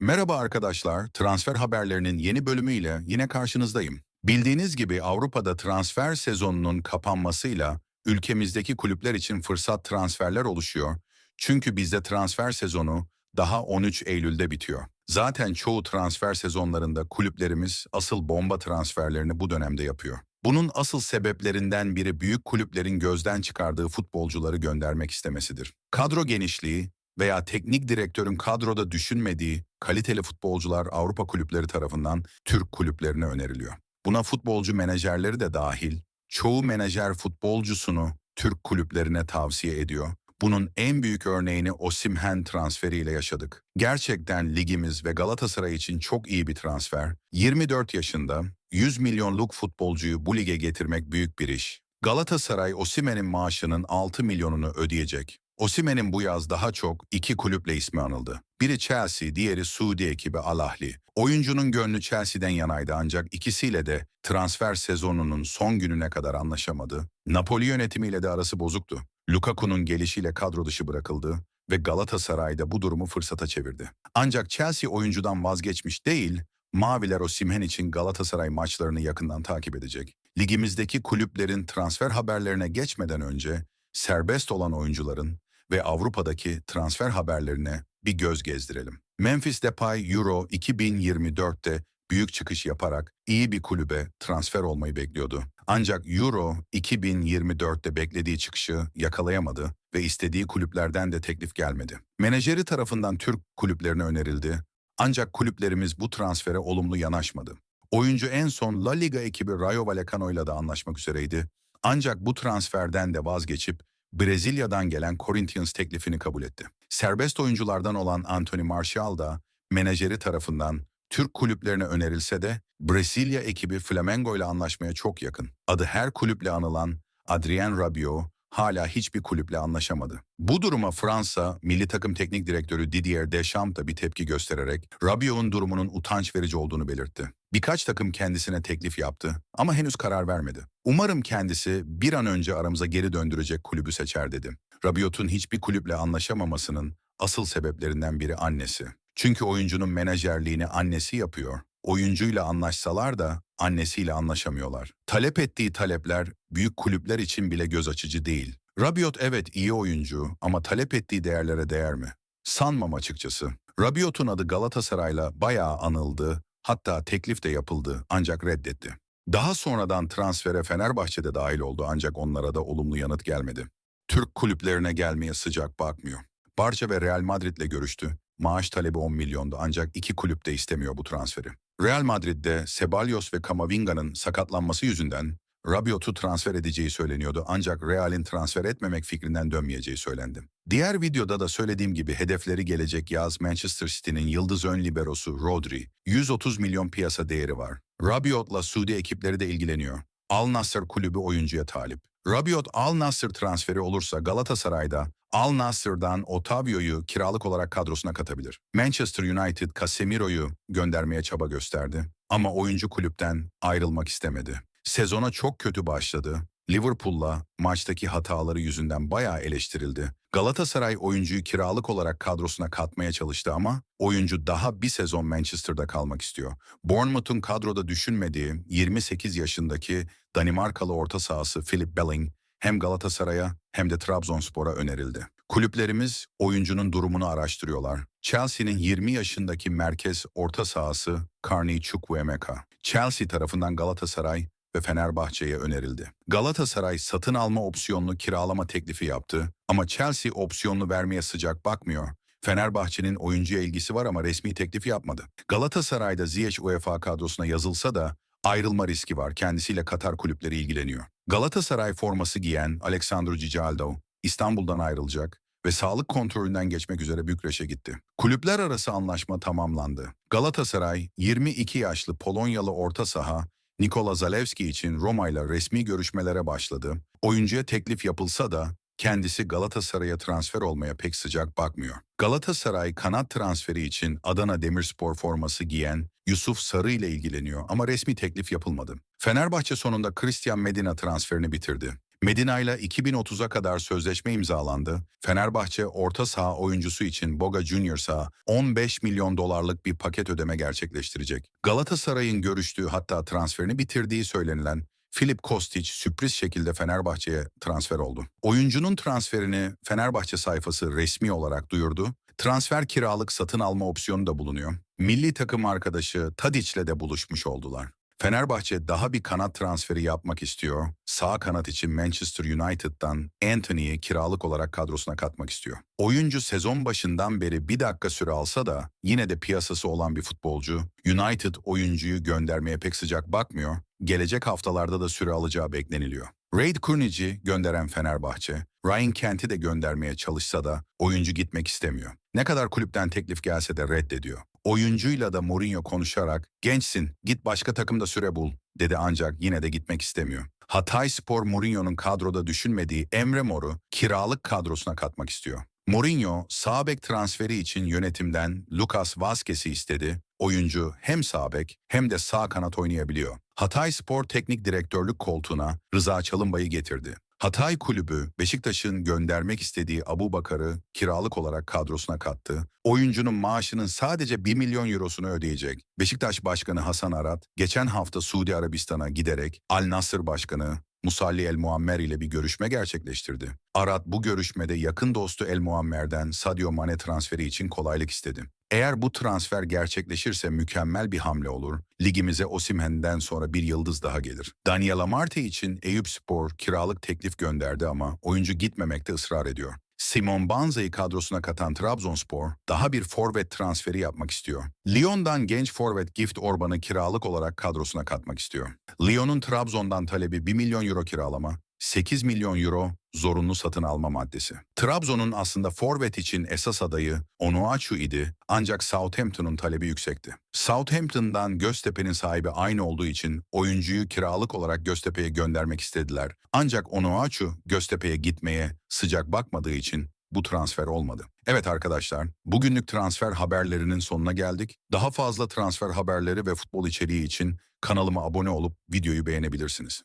Merhaba arkadaşlar, transfer haberlerinin yeni bölümüyle yine karşınızdayım. Bildiğiniz gibi Avrupa'da transfer sezonunun kapanmasıyla ülkemizdeki kulüpler için fırsat transferler oluşuyor. Çünkü bizde transfer sezonu daha 13 Eylül'de bitiyor. Zaten çoğu transfer sezonlarında kulüplerimiz asıl bomba transferlerini bu dönemde yapıyor. Bunun asıl sebeplerinden biri büyük kulüplerin gözden çıkardığı futbolcuları göndermek istemesidir. Kadro genişliği veya teknik direktörün kadroda düşünmediği kaliteli futbolcular Avrupa kulüpleri tarafından Türk kulüplerine öneriliyor. Buna futbolcu menajerleri de dahil, çoğu menajer futbolcusunu Türk kulüplerine tavsiye ediyor. Bunun en büyük örneğini Osimhen transferiyle yaşadık. Gerçekten ligimiz ve Galatasaray için çok iyi bir transfer. 24 yaşında 100 milyonluk futbolcuyu bu lige getirmek büyük bir iş. Galatasaray Osimhen'in maaşının 6 milyonunu ödeyecek. Osimhen'in bu yaz daha çok iki kulüple ismi anıldı. Biri Chelsea, diğeri Suudi ekibi Al Ahly. Oyuncunun gönlü Chelsea'den yanaydı ancak ikisiyle de transfer sezonunun son gününe kadar anlaşamadı. Napoli yönetimiyle de arası bozuktu. Lukaku'nun gelişiyle kadro dışı bırakıldı ve Galatasaray'da bu durumu fırsata çevirdi. Ancak Chelsea oyuncudan vazgeçmiş değil, Maviler Osimhen için Galatasaray maçlarını yakından takip edecek. Ligimizdeki kulüplerin transfer haberlerine geçmeden önce serbest olan oyuncuların ve Avrupa'daki transfer haberlerine bir göz gezdirelim. Memphis Depay Euro 2024'te büyük çıkış yaparak iyi bir kulübe transfer olmayı bekliyordu. Ancak Euro 2024'te beklediği çıkışı yakalayamadı ve istediği kulüplerden de teklif gelmedi. Menajeri tarafından Türk kulüplerine önerildi ancak kulüplerimiz bu transfere olumlu yanaşmadı. Oyuncu en son La Liga ekibi Rayo Vallecano ile de anlaşmak üzereydi. Ancak bu transferden de vazgeçip Brezilya'dan gelen Corinthians teklifini kabul etti. Serbest oyunculardan olan Anthony Martial da menajeri tarafından Türk kulüplerine önerilse de Brezilya ekibi Flamengo ile anlaşmaya çok yakın. Adı her kulüple anılan Adrien Rabiot hala hiçbir kulüple anlaşamadı. Bu duruma Fransa milli takım teknik direktörü Didier Deschamps da bir tepki göstererek Rabiot'un durumunun utanç verici olduğunu belirtti. Birkaç takım kendisine teklif yaptı ama henüz karar vermedi. Umarım kendisi bir an önce aramıza geri döndürecek kulübü seçer dedi. Rabiot'un hiçbir kulüple anlaşamamasının asıl sebeplerinden biri annesi. Çünkü oyuncunun menajerliğini annesi yapıyor. Oyuncuyla anlaşsalar da annesiyle anlaşamıyorlar. Talep ettiği talepler büyük kulüpler için bile göz açıcı değil. Rabiot evet iyi oyuncu ama talep ettiği değerlere değer mi? Sanmam açıkçası. Rabiot'un adı Galatasaray'la bayağı anıldı, hatta teklif de yapıldı ancak reddetti. Daha sonradan transfere Fenerbahçe'de dahil oldu ancak onlara da olumlu yanıt gelmedi. Türk kulüplerine gelmeye sıcak bakmıyor. Barça ve Real Madrid'le görüştü. Maaş talebi 10 milyondu ancak iki kulüp de istemiyor bu transferi. Real Madrid'de Ceballos ve Kamavinga'nın sakatlanması yüzünden Rabiot'u transfer edeceği söyleniyordu ancak Real'in transfer etmemek fikrinden dönmeyeceği söylendi. Diğer videoda da söylediğim gibi hedefleri gelecek yaz Manchester City'nin yıldız ön liberosu Rodri. 130 milyon piyasa değeri var. Rabiot'la Suudi ekipleri de ilgileniyor. Al Nassr kulübü oyuncuya talip. Rabiot Al Nassr transferi olursa Galatasaray'da Al Nassr'dan Otavio'yu kiralık olarak kadrosuna katabilir. Manchester United Casemiro'yu göndermeye çaba gösterdi ama oyuncu kulüpten ayrılmak istemedi. Sezona çok kötü başladı. Liverpool'la maçtaki hataları yüzünden bayağı eleştirildi. Galatasaray oyuncuyu kiralık olarak kadrosuna katmaya çalıştı ama oyuncu daha bir sezon Manchester'da kalmak istiyor. Bournemouth'un kadroda düşünmediği 28 yaşındaki Danimarkalı orta sahası Philip Belling hem Galatasaray'a hem de Trabzonspor'a önerildi. Kulüplerimiz oyuncunun durumunu araştırıyorlar. Chelsea'nin 20 yaşındaki merkez orta sahası Carney Chukwuemeka. Chelsea tarafından Galatasaray ve Fenerbahçe'ye önerildi. Galatasaray satın alma opsiyonlu kiralama teklifi yaptı ama Chelsea opsiyonlu vermeye sıcak bakmıyor. Fenerbahçe'nin oyuncuya ilgisi var ama resmi teklifi yapmadı. Galatasaray'da Ziyech UEFA kadrosuna yazılsa da ayrılma riski var. Kendisiyle Katar kulüpleri ilgileniyor. Galatasaray forması giyen Alexandru Cicaldo İstanbul'dan ayrılacak ve sağlık kontrolünden geçmek üzere Bükreş'e gitti. Kulüpler arası anlaşma tamamlandı. Galatasaray 22 yaşlı Polonyalı orta saha Nikola Zalewski için Roma ile resmi görüşmelere başladı. Oyuncuya teklif yapılsa da kendisi Galatasaray'a transfer olmaya pek sıcak bakmıyor. Galatasaray kanat transferi için Adana Demirspor forması giyen Yusuf Sarı ile ilgileniyor ama resmi teklif yapılmadı. Fenerbahçe sonunda Christian Medina transferini bitirdi. Medina ile 2030'a kadar sözleşme imzalandı. Fenerbahçe orta saha oyuncusu için Boga Juniors'a 15 milyon dolarlık bir paket ödeme gerçekleştirecek. Galatasaray'ın görüştüğü hatta transferini bitirdiği söylenilen Filip Kostic sürpriz şekilde Fenerbahçe'ye transfer oldu. Oyuncunun transferini Fenerbahçe sayfası resmi olarak duyurdu. Transfer kiralık satın alma opsiyonu da bulunuyor. Milli takım arkadaşı Tadic'le de buluşmuş oldular. Fenerbahçe daha bir kanat transferi yapmak istiyor. Sağ kanat için Manchester United'dan Anthony'yi kiralık olarak kadrosuna katmak istiyor. Oyuncu sezon başından beri bir dakika süre alsa da yine de piyasası olan bir futbolcu. United oyuncuyu göndermeye pek sıcak bakmıyor. Gelecek haftalarda da süre alacağı bekleniliyor. Raid Kurnic'i gönderen Fenerbahçe, Ryan Kent'i de göndermeye çalışsa da oyuncu gitmek istemiyor. Ne kadar kulüpten teklif gelse de reddediyor. Oyuncuyla da Mourinho konuşarak gençsin git başka takımda süre bul dedi ancak yine de gitmek istemiyor. Hatay Spor Mourinho'nun kadroda düşünmediği Emre Mor'u kiralık kadrosuna katmak istiyor. Mourinho sağ bek transferi için yönetimden Lucas Vazquez'i istedi. Oyuncu hem sağ bek hem de sağ kanat oynayabiliyor. Hatay Spor Teknik Direktörlük koltuğuna Rıza Çalınbay'ı getirdi. Hatay Kulübü Beşiktaş'ın göndermek istediği Abu Bakar'ı kiralık olarak kadrosuna kattı. Oyuncunun maaşının sadece 1 milyon eurosunu ödeyecek. Beşiktaş Başkanı Hasan Arat geçen hafta Suudi Arabistan'a giderek Al Nassr Başkanı Musalli El Muammer ile bir görüşme gerçekleştirdi. Arat bu görüşmede yakın dostu El Muammer'den Sadio Mane transferi için kolaylık istedi. Eğer bu transfer gerçekleşirse mükemmel bir hamle olur. Ligimize Osimhen'den sonra bir yıldız daha gelir. Daniel Amarte için Eyüp Spor kiralık teklif gönderdi ama oyuncu gitmemekte ısrar ediyor. Simon Banza'yı kadrosuna katan Trabzonspor daha bir forvet transferi yapmak istiyor. Lyon'dan genç forvet Gift Orban'ı kiralık olarak kadrosuna katmak istiyor. Lyon'un Trabzon'dan talebi 1 milyon euro kiralama, 8 milyon euro zorunlu satın alma maddesi. Trabzon'un aslında forvet için esas adayı Onuachu idi ancak Southampton'un talebi yüksekti. Southampton'dan Göztepe'nin sahibi aynı olduğu için oyuncuyu kiralık olarak Göztepe'ye göndermek istediler. Ancak Onuachu Göztepe'ye gitmeye sıcak bakmadığı için bu transfer olmadı. Evet arkadaşlar, bugünlük transfer haberlerinin sonuna geldik. Daha fazla transfer haberleri ve futbol içeriği için kanalıma abone olup videoyu beğenebilirsiniz.